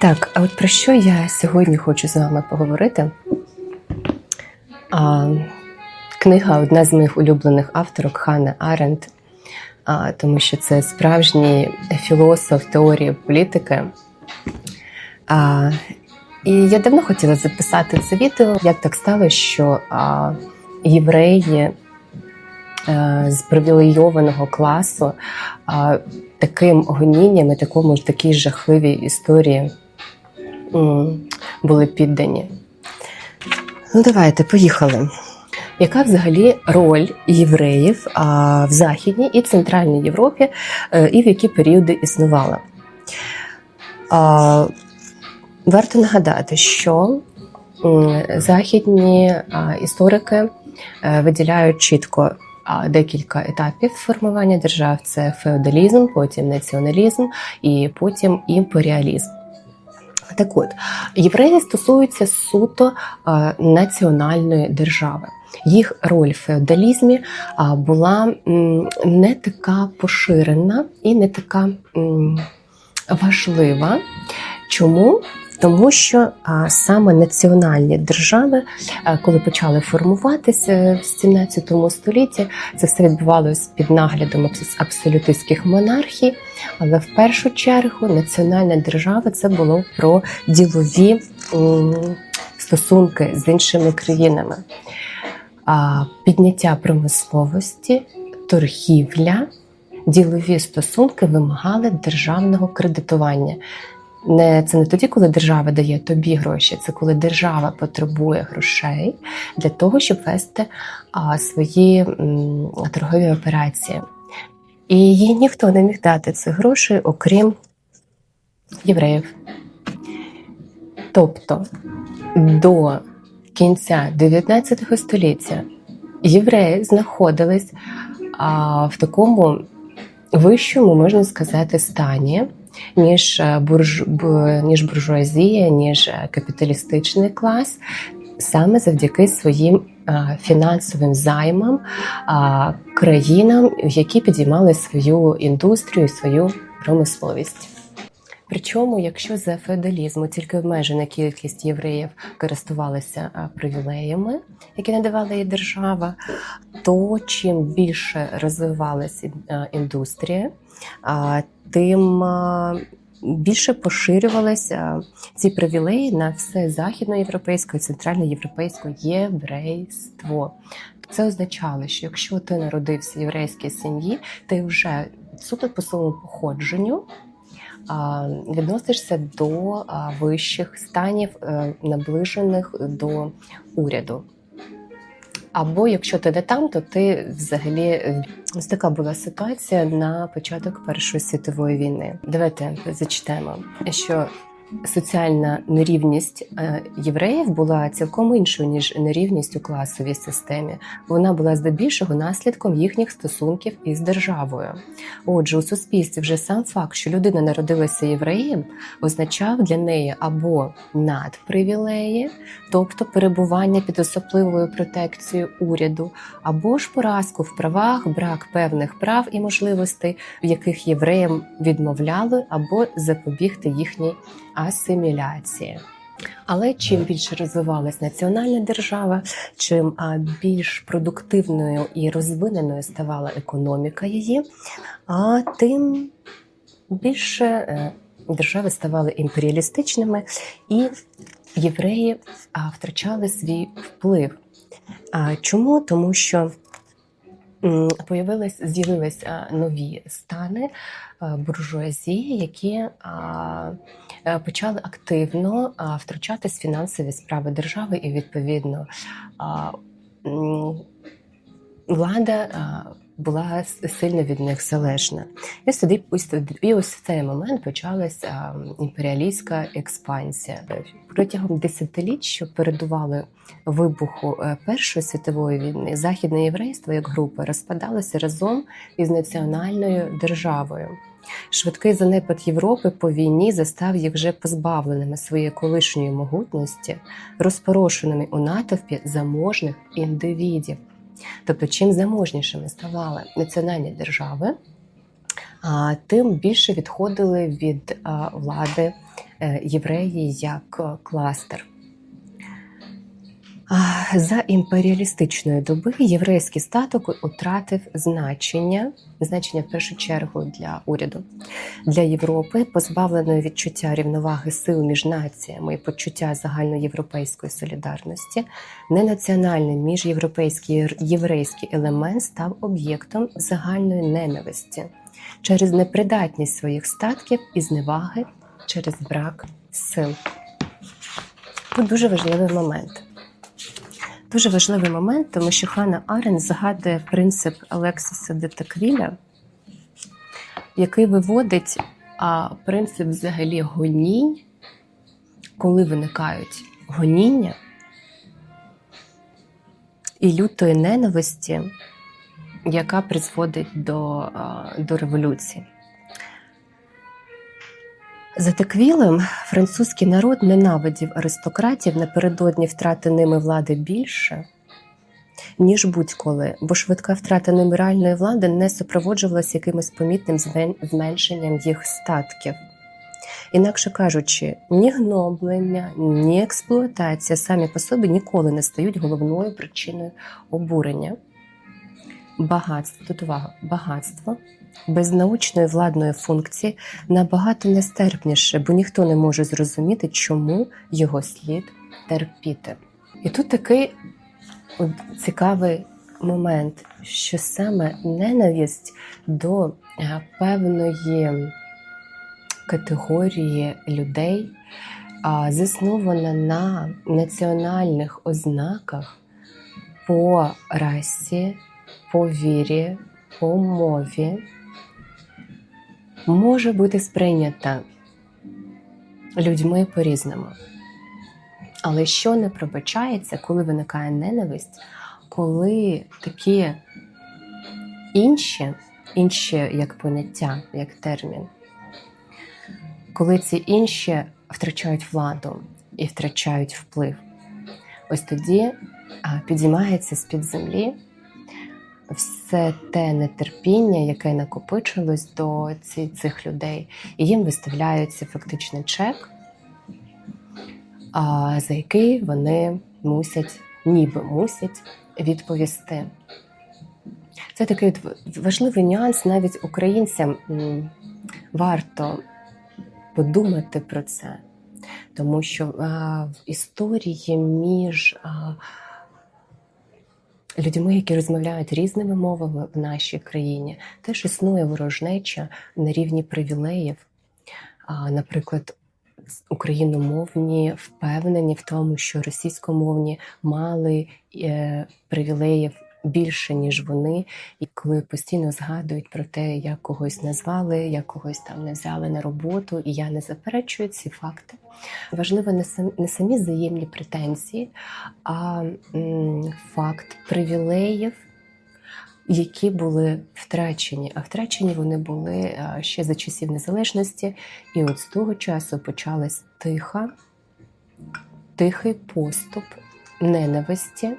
Так, а от про що я сьогодні хочу з вами поговорити? А, книга одна з моїх улюблених авторок Ханна Аренд, а, тому що це справжній філософ теорії політики. А, і я давно хотіла записати це відео. Як так сталося, що а, євреї е, з привілейованого класу а, таким гонінням і такому такій жахливій історії були піддані. Ну, давайте, поїхали. Яка взагалі роль євреїв в Західній і Центральній Європі е, і в які періоди існувала? Варто нагадати, що західні історики е, виділяють чітко декілька етапів формування держав: це феодалізм, потім націоналізм і потім імперіалізм. Так от, євреї стосуються суто національної держави. Їх роль в феодалізмі була не така поширена і не така важлива. Чому? Тому що а, саме національні держави, а, коли почали формуватися в 17 столітті, це все відбувалося під наглядом абс- абсолютистських монархій. Але в першу чергу національна держава це було про ділові м, стосунки з іншими країнами, а, підняття промисловості, торгівля, ділові стосунки вимагали державного кредитування. Не це не тоді, коли держава дає тобі гроші, це коли держава потребує грошей для того, щоб вести а, свої м, торгові операції. І їй ніхто не міг дати цих грошей, окрім євреїв. Тобто до кінця 19 століття євреї знаходились а, в такому вищому, можна сказати, стані, ніж, е, бурж, ніж буржуазія, ніж е, капіталістичний клас, саме завдяки своїм е, фінансовим займам країнам, які підіймали свою індустрію, свою промисловість. Причому, якщо за феодалізму тільки обмежена кількість євреїв користувалися привілеями, які надавала їй держава, то чим більше розвивалася індустрія, тим більше поширювалися ці привілеї на все західноєвропейське, і центральноєвропейське єврейство. Це означало, що якщо ти народився в єврейській сім'ї, ти вже суто по своєму походженню відносишся до вищих станів, е, наближених до уряду. Або якщо ти не там, то ти взагалі е, ось така була ситуація на початок Першої світової війни. Давайте зачитаємо, що соціальна нерівність е, євреїв була цілком іншою ніж нерівність у класовій системі. Вона була здебільшого наслідком їхніх стосунків із державою. Отже, у суспільстві вже сам факт, що людина народилася євреєм, означав для неї або надпривілеї, тобто перебування під особливою протекцією уряду, або ж поразку в правах, брак певних прав і можливостей, в яких євреям відмовляли, або запобігти їхній асиміляції. Але чим більше розвивалась національна держава, чим більш продуктивною і розвиненою ставала економіка її, а тим більше е, держави ставали імперіалістичними, і євреї втрачали свій вплив. Чому? Тому що появились, з'явились нові стани буржуазії, які почали активно втручатись в фінансові справи держави, і відповідно влада була сильно від них залежна. І тоді- і ось в цей момент почалася імперіалістська експансія. Протягом десятиліть, що передували вибуху е, Першої світової війни, західне єврейство як група розпадалося разом із національною державою. Швидкий занепад Європи по війні застав їх вже позбавленими своєї колишньої могутності, розпорошеними у натовпі заможних індивідів. Тобто, чим заможнішими ставали національні держави, тим більше відходили від влади е, євреї як е, кластер. За імперіалістичної доби єврейський статок утратив значення, значення в першу чергу для уряду, для Європи, позбавленої відчуття рівноваги сил між націями і почуття загальноєвропейської солідарності, ненаціональний міжєвропейський єврейський елемент став об'єктом загальної ненависті через непридатність своїх статків і зневаги через брак сил. Тут дуже важливий момент. Дуже важливий момент, тому що Хана Арен згадує принцип Алексіса де Таквіля, який виводить а, принцип взагалі гонінь, коли виникають гоніння і лютої ненависті, яка призводить до, а, до революції. За Теквілем французький народ ненавидів аристократів напередодні втрати ними влади більше, ніж будь-коли, бо швидка втрата ними реальної влади не супроводжувалася якимось помітним зменшенням їх статків. Інакше кажучи, ні гноблення, ні експлуатація самі по собі ніколи не стають головною причиною обурення. Багатство, тут увага, багатство без научної владної функції набагато нестерпніше, бо ніхто не може зрозуміти, чому його слід терпіти. І тут такий цікавий момент, що саме ненависть до е, певної категорії людей заснована на національних ознаках по расі, по вірі, по мові може бути сприйнята людьми по-різному. Але що не пробачається, коли виникає ненависть, коли такі інші, інші як поняття, як термін, коли ці інші втрачають владу і втрачають вплив, ось тоді підіймається з-під землі все те нетерпіння, яке накопичилось до цих людей, і їм виставляється фактично чек, за який вони мусять, ніби мусять відповісти. Це такий важливий нюанс, навіть українцям варто подумати про це, тому що в історії між людьми, які розмовляють різними мовами в нашій країні, теж існує ворожнеча на рівні привілеїв. Наприклад, україномовні впевнені в тому, що російськомовні мали е, привілеїв більше, ніж вони, і коли постійно згадують про те, як когось назвали, як когось там не взяли на роботу, і я не заперечую ці факти. Важливо не самі, не самі взаємні претензії, а м, факт привілеїв. Які були втрачені, а втрачені вони були ще за часів незалежності, і от з того часу почалась тиха, тихий поступ ненависті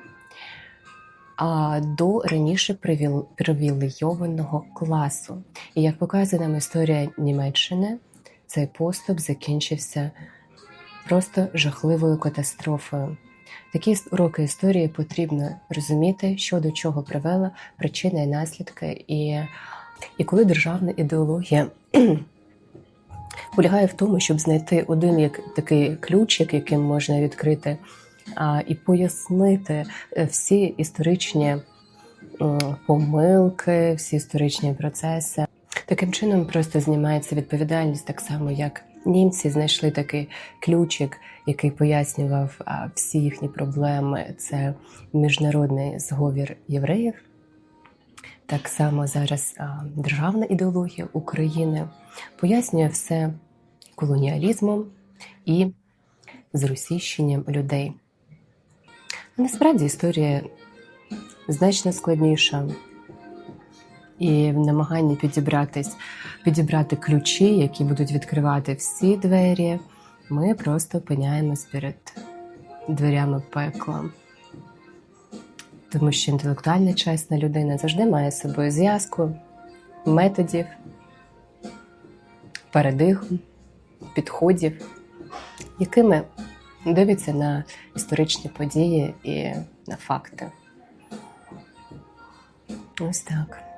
до раніше привіл- привілейованого класу. І як показує нам історія Німеччини, цей поступ закінчився просто жахливою катастрофою. Такі уроки історії потрібно розуміти, що до чого привела, причини і наслідки. І, і коли державна ідеологія полягає в тому, щоб знайти один як такий ключик, яким можна відкрити а, і пояснити е, всі історичні помилки, всі історичні процеси. Таким чином просто знімається відповідальність, так само як німці знайшли такий ключик, який пояснював всі їхні проблеми. Це міжнародний зговір євреїв. Так само зараз державна ідеологія України пояснює все колоніалізмом і зросійщенням людей. Насправді історія значно складніша. І в намаганні підібратись, підібрати ключі, які будуть відкривати всі двері, ми просто опиняємось перед дверями пекла. Тому що інтелектуальна чесна людина завжди має з собою зв'язку методів, парадигм, підходів якими дивляться на історичні події і на факти. Ось так.